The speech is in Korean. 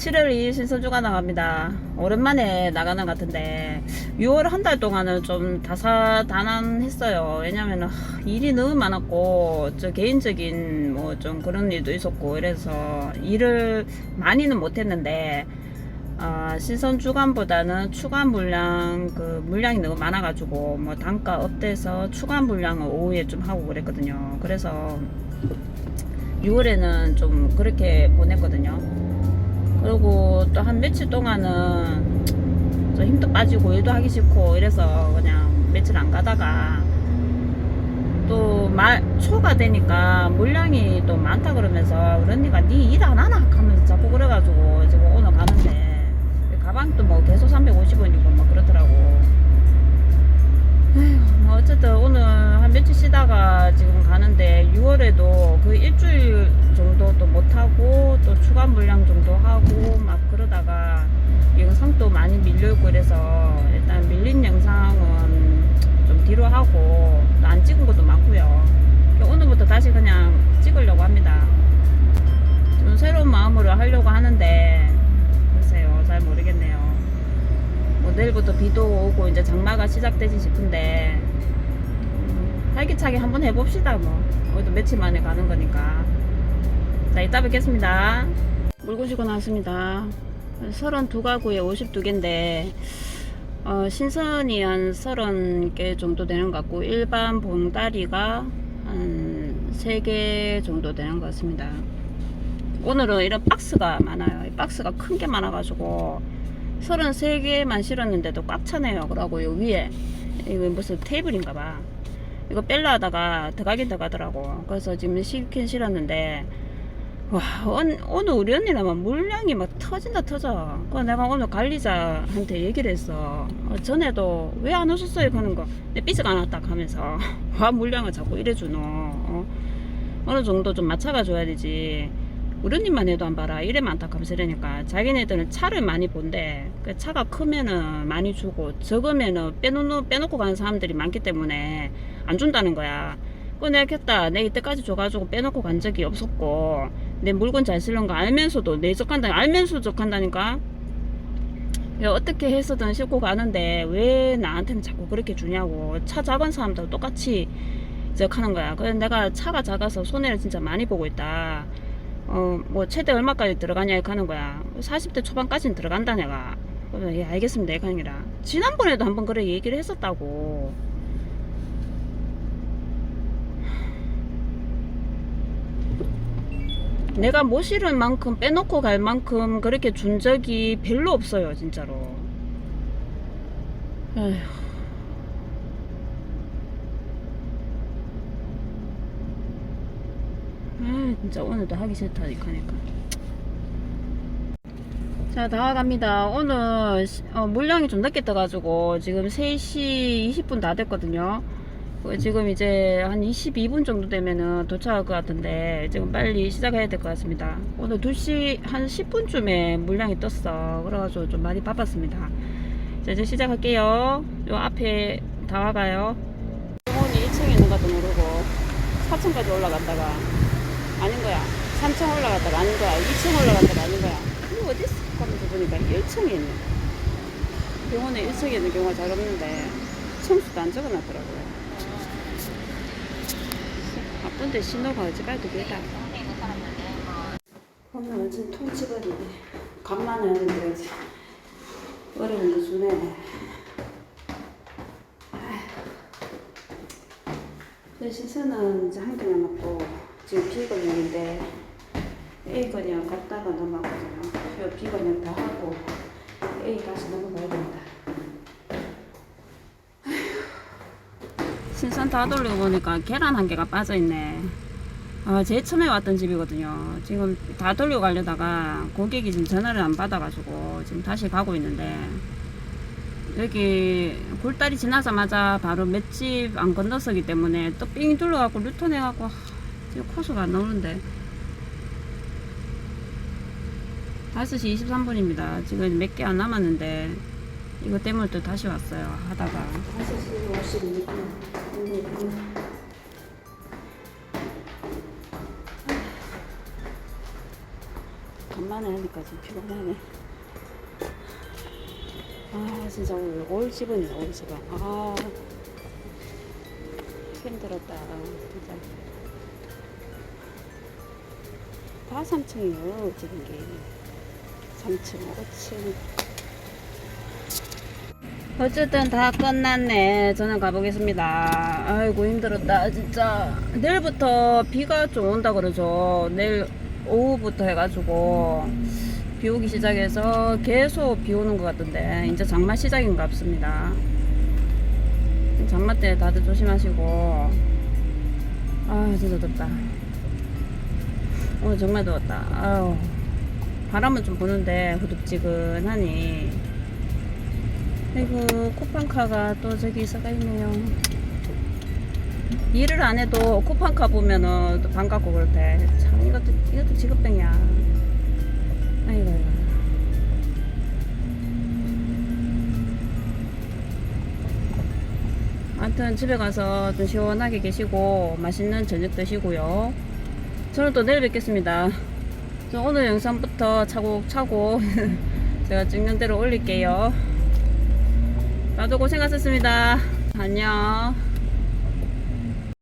7월 2일 신선주가 나갑니다. 오랜만에 나가는 것 같은데 6월 한 달 동안은 좀 다사다난했어요. 왜냐면 일이 너무 많았고 저 개인적인 뭐 좀 그런 일도 있었고 이래서 일을 많이는 못했는데 아, 신선 주간보다는 추가 물량 그 물량이 너무 많아가지고 뭐 단가 업돼서 추가 물량을 오후에 좀 하고 그랬거든요. 그래서 6월에는 좀 그렇게 보냈거든요. 그리고 또 한 며칠 동안은 좀 힘도 빠지고 일도 하기 싫고 이래서 그냥 며칠 안 가다가 또 말 초가 되니까 물량이 또 많다 그러면서 우리 언니가 니 일 안 하나 하면서 자꾸 그래가지고 지금 오늘 가는데 가방도 뭐 계속 350원이고 뭐 그러더라고. 어쨌든 오늘 한 며칠 쉬다가 지금 가는데 6월에도 그 일주일 정도 또 못하고 또 추가 물량 정도 하고 막 그러다가 영상도 많이 밀려있고 이래서 일단 밀린 영상은 좀 뒤로 하고 또안 찍은 것도 많고요. 오늘부터 다시 그냥 찍으려고 합니다 이제 장마가 시작되지 싶은데 음, 활기차게 한번 해봅시다 뭐. 오늘도 며칠 만에 가는 거니까. 자 이따 뵙겠습니다. 물고 주고 나왔습니다. 32가구에 52개인데 어, 신선이 한 30개 정도 되는 것 같고 일반 봉다리가 한 3개 정도 되는 것 같습니다. 오늘은 이런 박스가 많아요. 이 박스가 큰 게 많아 가지고 33개만 실었는데도 꽉 차네요. 그러고 요 위에 이거 무슨 테이블인가 봐. 이거 뺄라 하다가 들어가긴 들어가더라고. 그래서 지금 실긴 실었는데 와 오늘, 오늘 우리 언니는 막 물량이 막 터진다 터져. 그 내가 오늘 관리자한테 얘기를 했어. 어, 전에도 왜 안 오셨어요? 하는 거 내 삐쩍 안 왔다 하면서. 와 물량을 자꾸 이래 주노. 어? 어느 정도 좀 맞춰가 줘야 되지 우리 언니만 해도 안 봐라. 이래 많다 이러니까 자기네들은 차를 많이 본대. 그 차가 크면은 많이 주고 적으면은 빼놓, 빼놓고 가는 사람들이 많기 때문에 안 준다는 거야. 그 내가 겠다. 내 이때까지 줘가지고 빼놓고 간 적이 없었고 내 물건 잘 쓰는 거 알면서도 내 적한다 알면서 적한다니까? 야, 어떻게 해서든 싣고 가는데 왜 나한테는 자꾸 그렇게 주냐고. 차 작은 사람도 똑같이 적하는 거야. 그래서 내가 차가 작아서 손해를 진짜 많이 보고 있다 어 뭐 최대 얼마까지 들어가냐 이렇게 하는 거야. 40대 초반까지는 들어간다 내가. 그래서 예 알겠습니다 이거 아니라. 지난번에도 한번 그래 얘기를 했었다고. 내가 못 실은 만큼 빼놓고 갈 만큼 그렇게 준 적이 별로 없어요 진짜로. 에휴. 아 진짜 오늘도 하기 싫다 이렇게 하니까. 자 나와갑니다. 오늘 시- 어, 물량이 좀 늦게 떠가지고 지금 3시 20분 다 됐거든요. 어, 지금 이제 한 22분 정도 되면은 도착할 것 같은데 지금 빨리 시작해야 될 것 같습니다. 오늘 2시 한 10분쯤에 물량이 떴어. 그래가지고 좀 많이 바빴습니다. 자 이제 시작할게요. 요 앞에 다 와가요. 병원이 1층에 있는 것도 모르고 4층까지 올라갔다가 아닌 거야. 3층 올라갔다가 아닌 거야. 2층 올라갔다가 아닌 거야. 이거 어디 있어 하면서 보니까 1층에 있네. 병원에 1층에 있는 경우가 잘 없는데 청수도 안 적어놨더라고요. 바쁜데 신호가 어지간히 길다. 오늘 완전 통치거리네. 간만에 하는데 어려운 거 주네. 내 시선은 이제 한 개 남았고 지금 비건역인데 A건역 갔다가 넘어가거든요. 저 B건역 다 하고 A 다시 넘어가야 된다. 신선 다 돌리고 보니까 계란 한 개가 빠져있네. 아, 제일 처음에 왔던 집이거든요. 지금 다 돌려 가려다가 고객이 지금 전화를 안 받아가지고 지금 다시 가고 있는데 여기 굴다리 지나자마자 바로 맷집 안 건너서기 때문에 또 삥 둘러갖고 루턴 해갖고 하, 지금 코스가 안 나오는데 5시 23분입니다. 지금 몇 개 안 남았는데 이거 때문에 또 다시 왔어요. 하다가 5시 56분 오랜만에 하니까 좀 피곤하네. 아 진짜 오늘 올 집은이야 올 집은. 아 힘들었다 진짜. 다 3층이요. 지금 게 3층 5층. 어쨌든 다 끝났네. 저는 가보겠습니다. 아이고 힘들었다. 진짜. 내일부터 비가 좀 온다 그러죠. 내일 오후부터 해가지고 비 오기 시작해서 계속 비 오는 것 같던데 이제 장마 시작인 것 같습니다. 장마 때 다들 조심하시고. 아 진짜 덥다 오늘 정말 더웠다. 아유, 바람은 좀 부는데 후덥지근하니. 아이고 쿠팡카가 또 저기 있어가 있네요. 일을 안 해도 쿠팡카 보면은 또 반갑고 그렇대. 참 이것도 이것도 직업병이야. 아이고 아이고. 아무튼 집에 가서 좀 시원하게 계시고 맛있는 저녁 드시고요. 저는 또 내일 뵙겠습니다. 저 오늘 영상부터 차곡차곡 제가 찍는 대로 올릴게요. 나도 고생하셨습니다. 안녕.